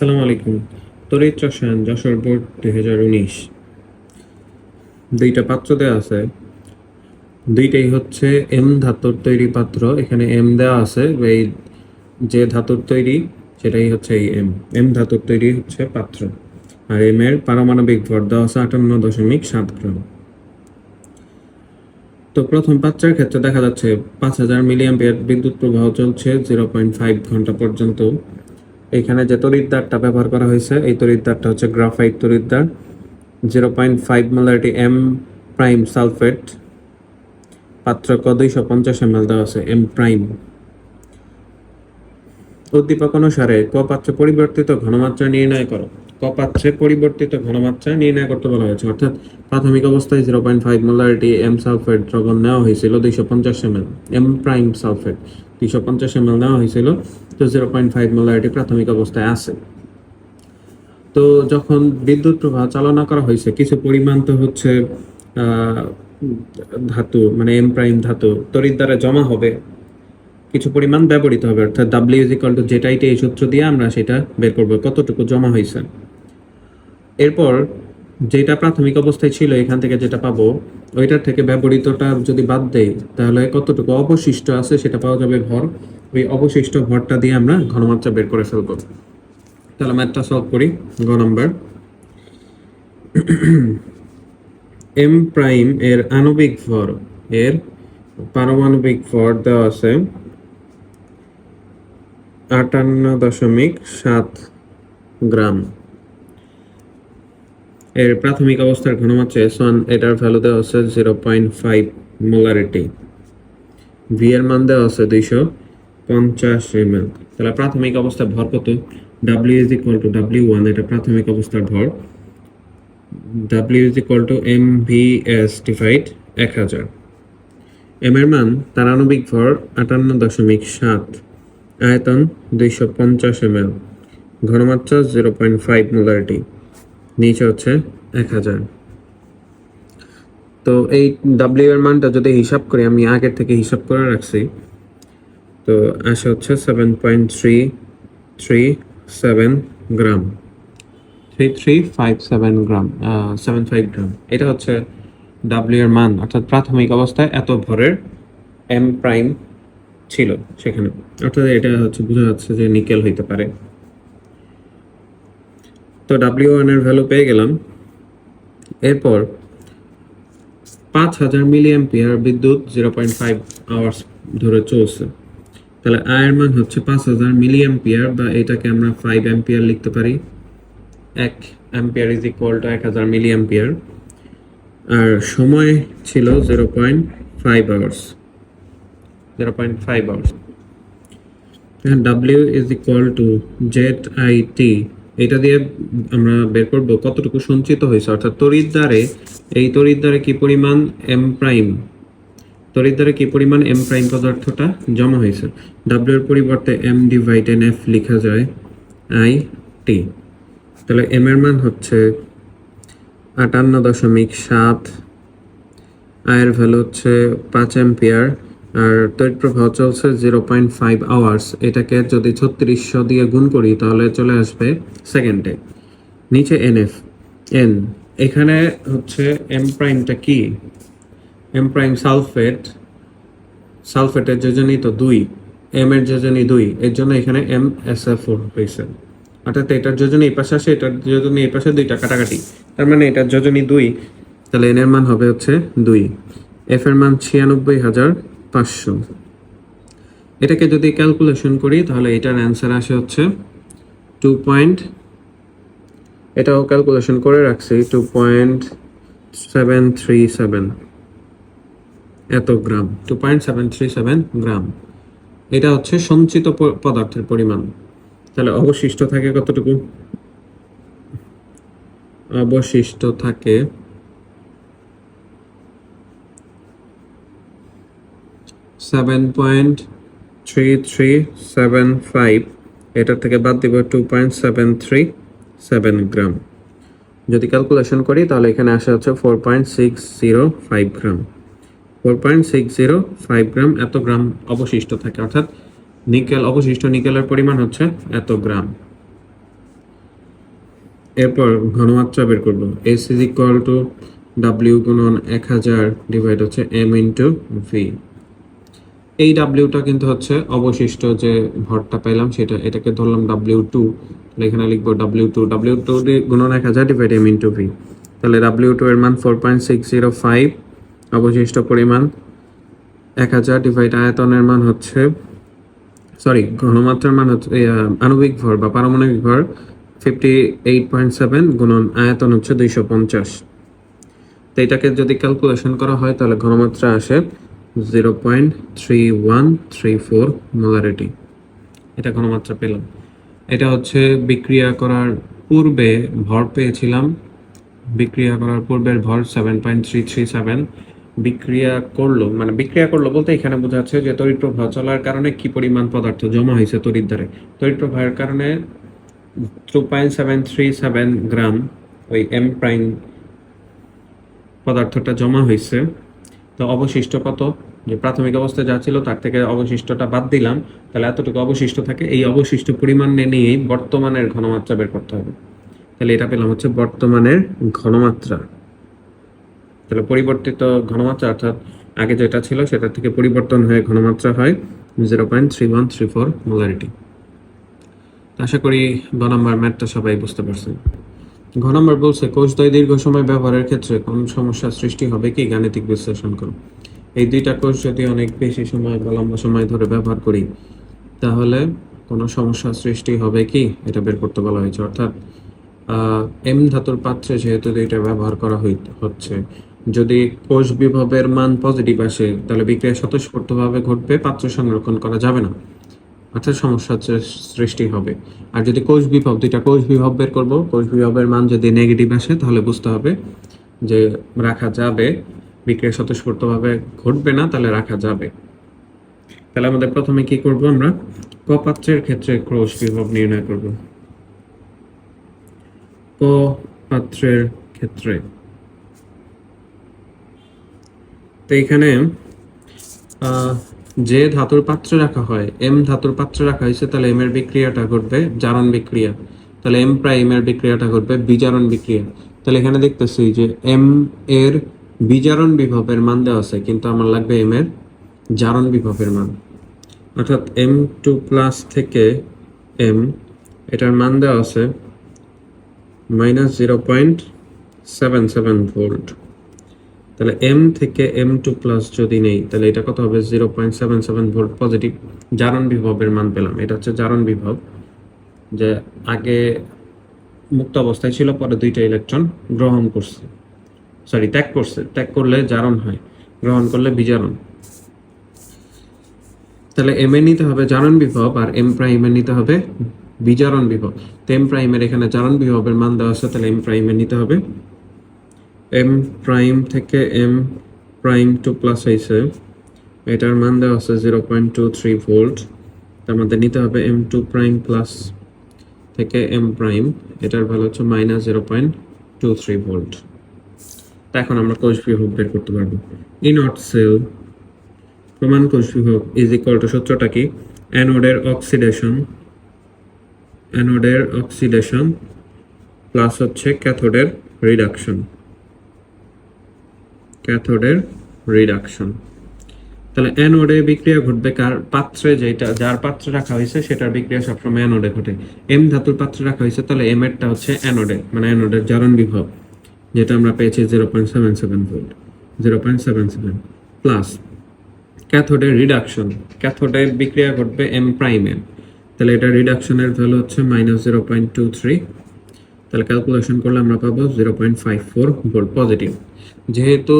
আসসালামু আলাইকুম। তরিত রসায়ন, যশোর বোর্ড, দুই হাজার উনিশ। দুইটা পাত্র দেওয়া আছে। দুইটাই হচ্ছে এম ধাতুর তৈরি পাত্র। এখানে এম দেওয়া আছে, এই যে ধাতুর তৈরি, সেটাই হচ্ছে এই এম। এম ধাতুর তৈরি হচ্ছে পাত্র। আর এম এর পারমাণবিক ভর দেওয়া আছে আটান্ন দশমিক সাত গ্রাম। তো প্রথম পাত্রের ক্ষেত্রে দেখা যাচ্ছে পাঁচ হাজার মিলিয়াম্পিয়ার বিদ্যুৎ প্রবাহ চলছে, জিরো পয়েন্ট ফাইভ ঘণ্টা পর্যন্ত। এখানে যে তড়িৎদ্বারটা ব্যবহার করা হয়েছে, এই তড়িৎদ্বারটা হচ্ছে গ্রাফাইট তড়িৎদ্বার zero point five molarity M prime sulphate পাত্র ক দুইশো পঞ্চাশ এম এল দেওয়া আছে এম প্রাইম উদ্দীপক অনুসারে, ক পাত্রে পরিবর্তিত ঘনমাত্রা নির্ণয় করো। ক পাত্রে পরিবর্তিত ঘনমাত্রা নির্ণয় করতে বলা হয়েছে, অর্থাৎ প্রাথমিক অবস্থায় zero point five molarity M sulphate দ্রবণ নেওয়া হয়েছিল দুইশো পঞ্চাশ এম এম প্রাইম সালফেট দুইশো পঞ্চাশ নেওয়া হয়েছিল, তো জিরো পয়েন্ট ফাইভ প্রাথমিক অবস্থায় আছে। তো যখন বিদ্যুৎ প্রবাহ চালনা করা হয়েছে, কিছু পরিমাণ তো হচ্ছে ধাতু মানে এম প্রাইম ধাতু, তড়িৎ দ্বারা জমা হবে, কিছু পরিমাণ ব্যবহৃত হবে, অর্থাৎ ডাব্লিউ ইজ ইকাল টু এই সূত্র দিয়ে আমরা সেটা বের করব, কতটুকু জমা হয়েছে। এরপর যেটা প্রাথমিক অবস্থায় ছিল, এখান থেকে যেটা পাবো, ওইটার থেকে ব্যবহৃতটা যদি বাদ দেই, তাহলে কতটুকু অবশিষ্ট আছে সেটা পাওয়া যাবে ভর। ওই অবশিষ্ট ভরটা দিয়ে আমরা ঘনমাত্রা বের করে ফেলব। তাহলে ম্যাথটা সলভ করি, গ নাম্বার। এম প্রাইম এর আণবিক ভর, এর পারমাণবিক ভর দেওয়া আছে আটান্ন দশমিক সাত গ্রাম। এর প্রাথমিক অবস্থার ঘনমাত্রা এস ওয়ান এটার ভ্যালু দেওয়া আছে zero point five molarity V এর মান দেওয়া আছে দুইশো পঞ্চাশ এম এল তাহলে প্রাথমিক অবস্থার ভর কত? W is equal to W one এটা প্রাথমিক অবস্থার ভর। W is equal to M V S divide এক হাজার। এম এর মান তার আণবিক ভর আটান্ন দশমিক সাত, আয়তন দুইশো পঞ্চাশ এম এল ঘনমাত্রা জিরো পয়েন্ট ফাইভ মোলারিটি নিচে হচ্ছে এক হাজার। তো এই ডাব্লিউ এর মানটা যদি হিসাব করি, আমি আগের থেকে হিসাব করে রাখছি, তো আসে হচ্ছে seven point three three seven gram three three five seven gram seven five gram এটা হচ্ছে ডাব্লিউ এর মান, অর্থাৎ প্রাথমিক অবস্থায় এত ভরের এম প্রাইম ছিল সেখানে। অর্থাৎ এটা হচ্ছে বোঝা যাচ্ছে যে নিকেল হইতে পারে। তো ডাব্লিউ এর ভ্যালু পেয়ে গেলাম। এরপর পাঁচ হাজার মিলি অ্যাম্পিয়ার বিদ্যুৎ জিরো পয়েন্ট ফাইভ আওয়ার্স ধরে চলছে। তাহলে আয়ের মান হচ্ছে পাঁচ হাজার মিলি অ্যাম্পিয়ার বা এটাকে আমরা ফাইভ অ্যাম্পিয়ার লিখতে পারি। এক অ্যাম্পিয়ার ইজ ইকুয়াল টু এক হাজার মিলি অ্যাম্পিয়ার আর সময় ছিল zero point five hours zero point five hours W is equal to Z I T এটা দিয়ে আমরা বের করব কতটুকু সঞ্চিত হয়েছে। অর্থাৎ তড়িৎদ্বারে এই তড়িৎদ্বারে কি পরিমাণ এম প্রাইম তড়িৎদ্বারে কি পরিমাণ এম প্রাইম পদার্থটা জমা হয়েছে? ডাব্লিউ এর পরিবর্তে এম ডিভাইড এন এফ লেখা যায় আই টি তাহলে এম এর মান হচ্ছে আটান্ন দশমিক সাত। আয়ের ভ্যালু হচ্ছে পাঁচ অ্যাম্পিয়ার আর তড়িৎ প্রবাহ চলছে জিরো পয়েন্ট ফাইভ আওয়ার্স এটাকে যদি ছত্রিশশো দিয়ে গুণ করি, তাহলে চলে আসবে সেকেন্ডে নিচে এন এফ এন এখানে হচ্ছে এম প্রাইমটা কি? এম প্রাইম সালফেট সালফেটের যোজনী তো দুই। এম এর যোজনী দুই। এর জন্য এখানে এম এস এফ হয়েছে অর্থাৎ এটার যোজনী এই পাশে আসে এটার যোজনী এই পাশে দুইটা কাটাকাটি। তার মানে এটার যোজনী দুই। তাহলে এন এর মান হবে হচ্ছে দুই। এফ এর মান ছিয়ানব্বই হাজার। পাঁচশো। এটাকে যদি ক্যালকুলেশন করি, তাহলে এটার অ্যান্সার আসে হচ্ছে টু পয়েন্ট এটাও ক্যালকুলেশন করে রাখছি two point seven three seven এত gram two point seven three seven gram. এটা হচ্ছে সঞ্চিত পদার্থের পরিমাণ। তাহলে অবশিষ্ট থাকে কতটুকু? অবশিষ্ট থাকে seven point three three seven five এটার থেকে বাদ দিব two point seven three seven gram যদি ক্যালকুলেশন করি, তাহলে এখানে আসা হচ্ছে four point six zero five gram four point six zero five gram এত গ্রাম অবশিষ্ট থাকে। অর্থাৎ নিকেল, অবশিষ্ট নিকেলের পরিমাণ হচ্ছে এত গ্রাম এরপর ঘনমাত্রা বের করব। S is equal to W গুণন এক হাজার ডিভাইড হচ্ছে এম ইন্টু ভি এই ডাব্লিউটা কিন্তু হচ্ছে অবশিষ্ট যে ভরটা পেলাম সেটা, এটাকে ধরলাম ডাব্লিউ টু এখানে লিখব ডাব্লিউ টু ডাব্লিউ টু গুণন এক হাজার ডিভাইড এম ইন্টু ভি তাহলে ডাব্লিউ টু এর মান four point six zero five অবশিষ্ট পরিমাণ এক হাজার ডিভাইড আয়তনের মান হচ্ছে সরি ঘনমাত্রার মান হচ্ছে আণবিক ভর বা পারমাণবিক ভর ফিফটি এইট পয়েন্ট সেভেন গুণন আয়তন হচ্ছে দুইশো পঞ্চাশ। তো এটাকে যদি ক্যালকুলেশন করা হয়, তাহলে ঘনমাত্রা আসে zero point three one three four molarity এটা ঘনমাত্রা পেলাম। এটা হচ্ছে বিক্রিয়া করার পূর্বে ভর পেয়েছিলাম। বিক্রিয়া করার পূর্বের ভর seven point three three seven বিক্রিয়া করল মানে বিক্রিয়া করল বলতে এখানে বোঝাচ্ছে যে তড়িৎ প্রবাহ চলার কারণে কি পরিমাণ পদার্থ জমা হয়েছে তড়িৎ দ্বারে। তড়িৎ প্রবাহের কারণে two point seven three seven gram ওই এম প্রাইম পদার্থটা জমা হয়েছে। তো অবশিষ্ট কত? যে প্রাথমিক অবস্থায় যা ছিল তার থেকে অবশিষ্টটা বাদ দিলাম। তাহলে এতটুকু অবশিষ্ট থাকে। এই অবশিষ্ট পরিমাণ নিয়েই বর্তমানের ঘনমাত্রা বের করতে হবে। তাহলে এটা পেলাম হচ্ছে বর্তমানের ঘনমাত্রা। তাহলে পরিবর্তিত ঘনমাত্রা অর্থাৎ আগে যেটা ছিল সেটা থেকে পরিবর্তন হয়ে ঘনমাত্রা হয় zero point three one three four molarity. আশা করি গ নম্বর ম্যাথটা সবাই বুঝতে পারছেন। ঘ নম্বর বলছে কোষদ্বয় দীর্ঘ সময় ব্যবহারের ক্ষেত্রে কোন সমস্যার সৃষ্টি হবে কি? গাণিতিক বিশ্লেষণ করুন। এই দুইটা কোষ যদি অনেক বেশি সময় বা লম্বা সময় ধরে ব্যবহার করি, তাহলে কোনো সমস্যার সৃষ্টি হবে কি? এটা বের করতে বলা হয়েছে। অর্থাৎ এম ধাতুর পাত্রে যেহেতু দুইটা ব্যবহার করা হচ্ছে, যদি কোষ বিভবের মান পজিটিভ আসে, তাহলে বিক্রিয়া স্বতঃস্ফূর্তভাবে ঘটবে, পাত্র সংরক্ষণ করা যাবে না। অর্থাৎ সমস্যার সৃষ্টি হবে। আর যদি কোষ বিভব, দুইটা কোষ বিভব বের করব, কোষ বিভবের মান যদি নেগেটিভ আসে, তাহলে বুঝতে হবে যে রাখা যাবে, বিক্রিয়া স্বতঃস্ফূর্তভাবে ঘটবে না, তাহলে রাখা যাবে। তাহলে আমাদের প্রথমে কি করব আমরা? কপাত্রের ক্ষেত্রে কোষ বিভব নির্ণয় করব। ক পাত্রের ক্ষেত্রে। তো এখানে যে ধাতুর পাত্রে রাখা হয়, এম ধাতুর পাত্রে রাখা হয়েছে, তাহলে এম এর বিক্রিয়াটা ঘটবে জারণ বিক্রিয়া। তাহলে এম প্রাইম এর বিক্রিয়াটা ঘটবে বিজারণ বিক্রিয়া। তাহলে এখানে দেখতেছি যে এম এর বিজারণ বিভবের মান দেওয়া আছে, কিন্তু আমার লাগবে এম এর জারণ বিভবের মান। অর্থাৎ এম টু প্লাস থেকে এম, এটার মান দেওয়া আছে minus zero point seven seven volt. তাহলে এম থেকে এম টু প্লাস যদি নেই, তাহলে এটা কত হবে? Zero point seven seven volt positive জারণ বিভবের মান পেলাম। এটা হচ্ছে জারণ বিভব, যে আগে মুক্ত অবস্থায় ছিল, পরে দুইটা ইলেকট্রন গ্রহণ করছে। সরি ত্যাগ করছে। ত্যাগ করলে জারণ হয়, গ্রহণ করলে বিজারণ। তাহলে এম এ নিতে হবে জারণ বিভব আর এম প্রাইমে নিতে হবে বিজারণ বিভব। তো এম প্রাইমের এখানে জারণ বিভবের মান দেওয়া আছে, তাহলে এম প্রাইমে নিতে হবে এম প্রাইম থেকে এম প্রাইম টু প্লাস হয়েছে। এটার মান দেওয়া আছে zero point two three volt তার মধ্যে নিতে হবে এম টু প্রাইম প্লাস থেকে এম প্রাইম এটার ভ্যালু হচ্ছে minus zero point two three volt তা এখন আমরা কোষ বিভব বের করতে পারব। ইন নট সেল প্রমাণ কোষ বিভব ইজ ইকুয়াল টু সূত্রটা কি? অ্যানোডের অক্সিডেশন অ্যানোডের অক্সিডেশন প্লাস হচ্ছে ক্যাথোডের রিডাকশন ক্যাথোডের রিডাকশন তাহলে অ্যানোডে বিক্রিয়া ঘটবে কার? পাত্রে যেটা যার পাত্রে রাখা হয়েছে, সেটার বিক্রিয়া সবসময় অ্যানোডে ঘটে। এম ধাতুর পাত্রে রাখা হয়েছে, তাহলে এম এরটা হচ্ছে অ্যানোডে মানে অ্যানোডের জারণ বিভব, যেটা আমরা পেয়েছি zero point seven seven volt zero point seven seven plus ক্যাথোডের reduction ক্যাথোডের বিক্রিয়া ঘটবে এম প্রাইমে তাহলে এটা রিডাকশনের ভ্যালু হচ্ছে minus zero point two three তাহলে ক্যালকুলেশন করলে আমরা পাবো zero point five four volt positive যেহেতু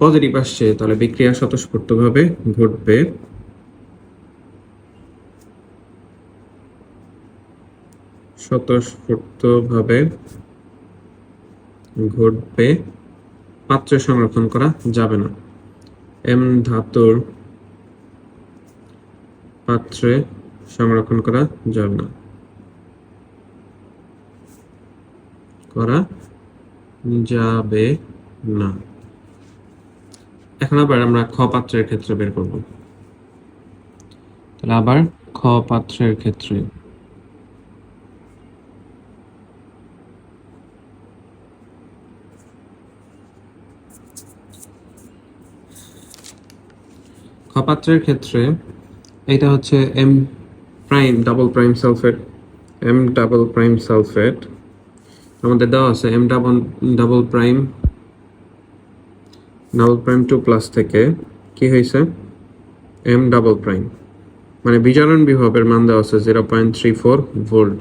পজিটিভ আসছে, তাহলে বিক্রিয়া স্বতঃস্ফূর্তভাবে ঘটবে। স্বতঃস্ফূর্তভাবে ঘটবে। পাত্রে সংরক্ষণ করা যাবে না। এম ধাতুর পাত্রে সংরক্ষণ করা যাবে না। করা যাবে না। এখন আবার আমরা খ পাত্রের ক্ষেত্রে বের করব। তাহলে আবার খ পাত্রের ক্ষেত্রে। খপাত্রের ক্ষেত্রে এটা হচ্ছে M prime double prime sulphate M double prime sulphate আমাদের দেওয়া আছে M double double prime double prime two plus থেকে কি হয়েছে? এম ডাবল প্রাইম মানে বিজারণ বিভবের মান দেওয়া আছে zero point three four volt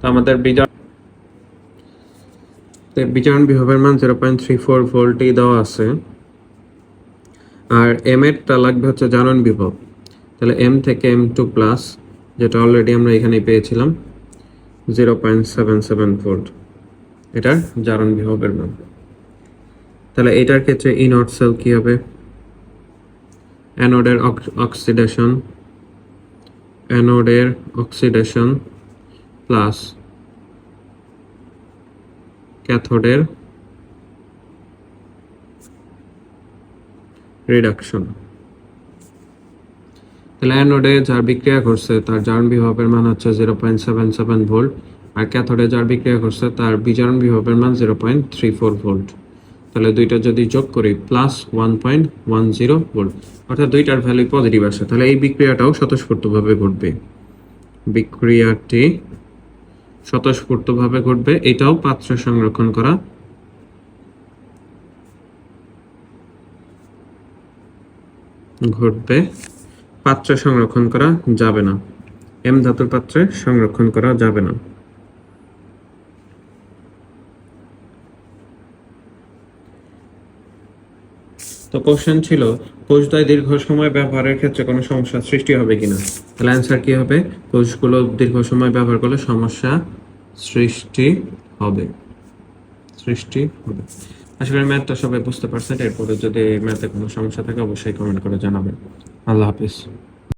তো আমাদের বিজার তো বিজারণ বিভবের মান জিরো পয়েন্ট থ্রি ফোর ভোল্টই দেওয়া আছে। আর এম এর এরটা লাগবে হচ্ছে জারণ বিভব। তাহলে এম থেকে এম টু প্লাস যেটা অলরেডি আমরা এখানে পেয়েছিলাম zero point seven seven volt এটার জারণ বিভবের মান। তাহলে এটার ক্ষেত্রে ই সেল কি হবে? অ্যানোডের অক্সিডেশন অ্যানোডের অক্সিডেশন প্লাস ক্যাথোডের রিডাকশন তাহলে যার বিক্রিয়া করছে তার জারণ বিভবের মান হচ্ছে zero point seven seven volt আর ক্যাথোডে যার বিক্রিয়া করছে তার বিজারণ বিভবের মান zero point three four volt তাহলে দুইটা যদি যোগ করি plus one point one zero volt অর্থাৎ দুইটার ভ্যালু পজিটিভ আসে তাহলে এই বিক্রিয়াটাও স্বতঃস্ফূর্তভাবে ঘটবে। বিক্রিয়াটি স্বতঃস্ফূর্তভাবে ঘটবে। এটাও পাত্রে সংরক্ষণ করা। ঘটবে। পাত্রে সংরক্ষণ করা যাবে না। এম ধাতুর পাত্রে সংরক্ষণ করা যাবে না। তো কোশ্চেন ছিল, কোষদ্বয় দীর্ঘ সময় ব্যবহারের ক্ষেত্রে কোনো সমস্যা সৃষ্টি হবে কিনা? তাহলে অ্যান্সার কি হবে? কোষগুলো দীর্ঘ সময় ব্যবহার করলে সমস্যা সৃষ্টি হবে। সৃষ্টি হবে। আশা করি ম্যাথটা সবাই বুঝতে পারছেন এরপরে যদি ম্যাথে কোনো সমস্যা থাকে অবশ্যই কমেন্ট করে জানাবেন। আল্লাহ হাফিজ।